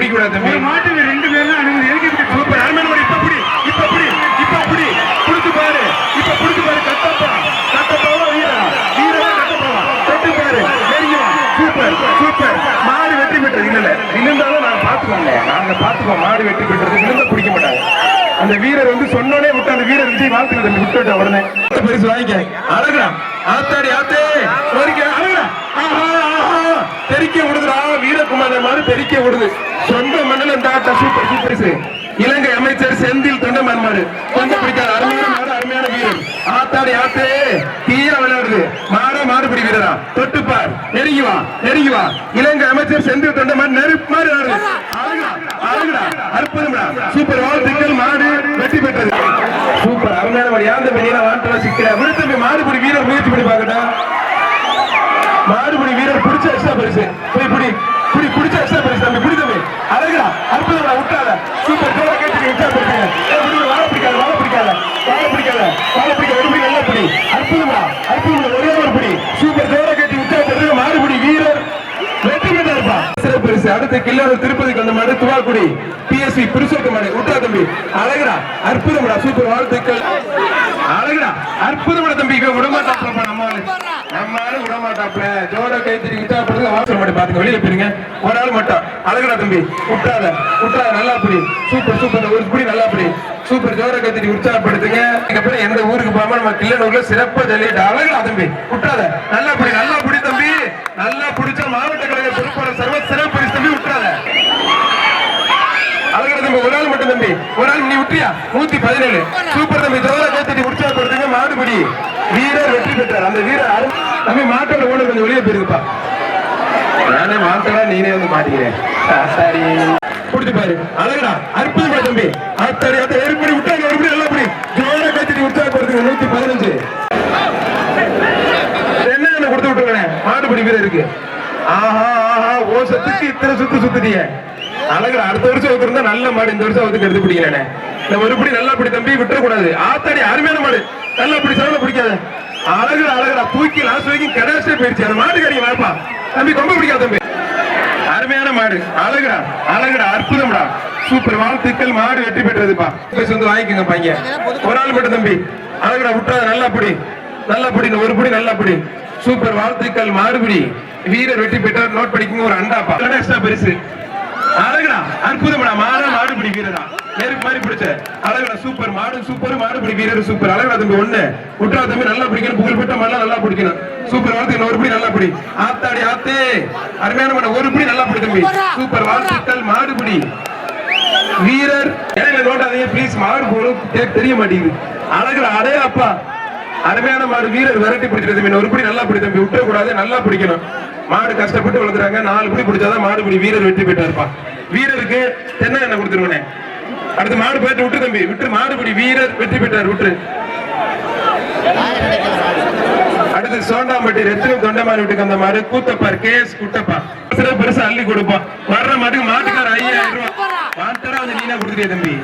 பிடிக்க கூடாது தம்பி மாட்டுக்கு ரெண்டு பேரும் அனுமதி எதுக்கு சூப்பர். மாடு இப்ப புடி இப்ப புடி இப்ப புடி. புடிச்சு பாரு. இப்ப புடிச்சு பாரு. கட்டப்பா. கட்டப்பாவா வீரா? வீரா கட்டப்பாவா? தொட்டு பாரு. தெரியுமா. சூப்பர். சூப்பர். மாடு வெற்றி பெற்றது. இல்ல விழுந்தாலும் நாங்க பாத்துக்கோங்க நாங்க பாத்துக்கோம் மாடு வெற்றி பெற்றது. விழுந்த பிடிக்க மாட்டாங்க அந்த வீரர் வந்து சொன்னோனே விட்டு அந்த வீரர் விஜய் வாழ்த்துக்கள் தம்பி விட்டுட்ட உடனே. பரிசு வாங்கிக்க. அழகுடா. ஆத்தாடி ஆத்தே. அழகுடா. ஆஹா ஆஹா. தெறிக்க விடுதுடா வீரகுமார் மாதிரி விடுது சொந்த மண்ணில் இந்த ஆட்டா சூப்பர் சூப்பர் இலங்கை அமைச்சர் செந்தில் தொண்டமான் மாடு கொஞ்சம் பிடிக்காது அருமையான மாடு அருமையான வீரர் ஆத்தாடி ஆத்தே. தீயா விளையாடுது. மாற மாறுபடி வீரரா. தொட்டுப்பார் நெருங்கி வா நெருங்கி வா. இலங்கை அமைச்சர் செந்தில் தொண்டமான் நெருப்பு மாதிரி ஆடுது. அற்புதம்டா. சூப்பர் வாழ்த்துக்கள். மாடு வெற்றி பெற்றது. சூப்பர் அருமையான மாடு. யாந்த பெரிய வாட்டல சிக்கிற. விழுத்தம்பி மாறுபடி வீரர் முயற்சி பண்ணி பார்க்கட்டா? மாறுபடி வீரர் பிடிச்ச எக்ஸ்ட்ரா பரிசு. போய் பிடி பிடி பிடிச்ச எக்ஸ்ட்ரா பரிசு தம்பி பிடி தம்பி அழகா அற்புதமா விட்டாத சூப்பர் ஜோர கேட்டு எக்ஸ்ட்ரா பரிசு வாழ பிடிக்காத வாழ பிடிக்காத. வாழ பிடிக்காத வாழ பிடிக்காத. ஒரு பிடி நல்ல பிடி. அற்புதமா அற்புதமா ஒரே ஒரு பிடி சூப்பர் ஜோர கேட்டு விட்டா பரிசு மாடுபிடி வீரர் வெற்றி பெற்றாருப்பா சிறப்பு பரிசு அடுத்த கில்லாத திருப்பதிக்கு வந்த மாடு துவாக்குடி பிஎஸ்சி புருஷோத்த மாடு உட்டா தம்பி அழகுடா அற்புதம்டா சூப்பர் வாழ்த்துக்கள். அழகுடா அற்புதமான தம்பி விடமாட்டாப்ல நம்ம ஆளு நம்ம ஆளு விடமாட்டாப்ல ஜோர கைத்தறி விட்டாப்படுறது அவசர பாத்துங்க வெளியில போயிருங்க. ஒரு ஆள் மட்டும். அழகுடா தம்பி விட்டாத உட்டாத நல்லா புடி. சூப்பர் சூப்பர் ஒரு புடி நல்லா புடி. சூப்பர் ஜோர கத்திரி உற்சாகப்படுத்துங்க. அதுக்கப்புறம் எந்த ஊருக்கு போகாம நம்ம கிள்ளனூர்ல சிறப்பா ஜல்லிட்டு அழகுடா தம்பி விட்டாத நல்லா புடி நல்லா புடி தம்பி. நல்லா புடிச்ச மாவட்ட கழக பொறுப்பாளர் சர்வ சிறப்பு பரிசு தம்பி விட்டாத அழகர தம்பி ஒரு ஆள் மட்டும் தம்பி ஒரு ஆள் நீ விட்டியா நூத்தி பதினேழு. சூப்பர் தம்பி ஜோர கைத்தட்டி உற்சாகப்படுத்துங்க மாடுபிடி. வீரர் வெற்றி பெற்றார். அந்த வீரர் தம்பி மாட்டோட ஓனர் கொஞ்சம் வெளியே போயிருக்குப்பா நானே மாட்டடா நீனே வந்து மாட்டிக்கிறேன். சரி. பாரு. அழகடா. அற்புதமா தம்பி. அத்தடி அத்த ஏற்படி விட்டாங்க எப்படி நல்லா படி. ஜோர கைத்தட்டி உற்சாகப்படுத்துங்க நூத்தி பதினஞ்சு. என்ன கொடுத்து விட்டுருக்கேன்? மாடுபிடி வீரர் இருக்கு ஆஹா ஆஹா ஓ சத்துக்கு இத்தனை சுத்து சுத்துட்டிய. அழகர் அடுத்த வருஷம் வந்திருந்தா நல்ல மாடு இந்த வருஷம் வந்து எடுத்து பிடிக்கலனே இந்த ஒருபடி நல்லா பிடி தம்பி விட்டுறக்கூடாது. ஆத்தாடி அருமையான மாடு. நல்லா பிடி சவல பிடிக்காத. அழகர் அழகரா தூக்கி லாஸ்ட் வரைக்கும் கடாசே போயிடுச்சு அந்த மாடு கறி வாப்பா தம்பி ரொம்ப பிடிக்காது தம்பி. அருமையான மாடு. அழகுடா அழகுடா. அற்புதம்டா. சூப்பர். வாழ்த்துக்கள். மாடு வெற்றி பெற்றதுப்பா. பேசி வந்து வாங்கிக்கோங்க பையன். ஒரு ஆள் மட்டும் தம்பி. அழகுடா விட்டாத நல்லா பிடி. நல்லா பிடி. ஒரு பிடி நல்லா பிடி. சூப்பர். வாழ்த்துக்கள். மாறுபடி வீரர் வெற்றி பெற்றார். நோட் படிக்குங்க ஒரு அண்டாப்பா. எக்ஸ்ட்ரா அழகுடா அற்புதம்டா மாடா மாடுபிடி வீரரா. நெருப்பு மாதிரி பிடிச்ச. அழகுடா சூப்பர் மாடு சூப்பர் மாடுபிடி வீரர் சூப்பர் அழகுடா தம்பி ஒண்ணு. விட்டா தம்பி நல்லா பிடிக்கணும். புகழ்பெற்ற மாடலாம் நல்லா பிடிக்கணும். சூப்பர் வாழ்த்து ஒரு பிடி நல்லா பிடி. ஆத்தாடி ஆத்தே. அருமையான மாடு. ஒரு பிடி நல்லா பிடி தம்பி. சூப்பர் வாழ்த்துக்கள் மாடுபிடி வீரர். இடையில நோட்டாதீங்க ப்ளீஸ் மாடு போடும். தெரிய மாட்டேங்குது. அழகுடா அடே அப்பா. அருமையான மாடு வீரர். விரட்டி பிடிச்சிருது மீன் ஒரு பிடி நல்லா பிடி தம்பி. விட்டுற கூடாது நல்லா பிடிக்கணும். மாடு கஷ்டப்பட்டு வளர்த்துறாங்க நாலு பிடி பிடிச்சாதான் மாடு பிடி வீரர் வெற்றி பெற்றாருப்பா. வீரருக்கு தென்னை எண்ணெய் கொடுத்துருவனே. அடுத்து மாடு போயிட்டு விட்டு தம்பி விட்டு மாடு பிடி வீரர் வெற்றி பெற்றார் விட்டு அடுத்து சோண்டாம்பட்டி ரெத்தினம் தொண்டமாரி வீட்டுக்கு அந்த மாடு கூத்தப்பார் கேஸ் குட்டப்பா. சில பெருசா அள்ளி கொடுப்போம் வர்ற மாட்டுக்கு மாட்டுக்கார ஐயாயிரம் ரூபாய் மாட்டடா வந்து நீனா கொடுத்துட்டே தம்பி.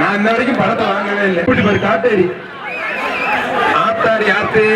நான் இந்த வரைக்கும் பணத்தை வாங்கவே இல்லை. கூட்டி பாரு காட்டேரி. ஆத்தாடி ஆத்தே.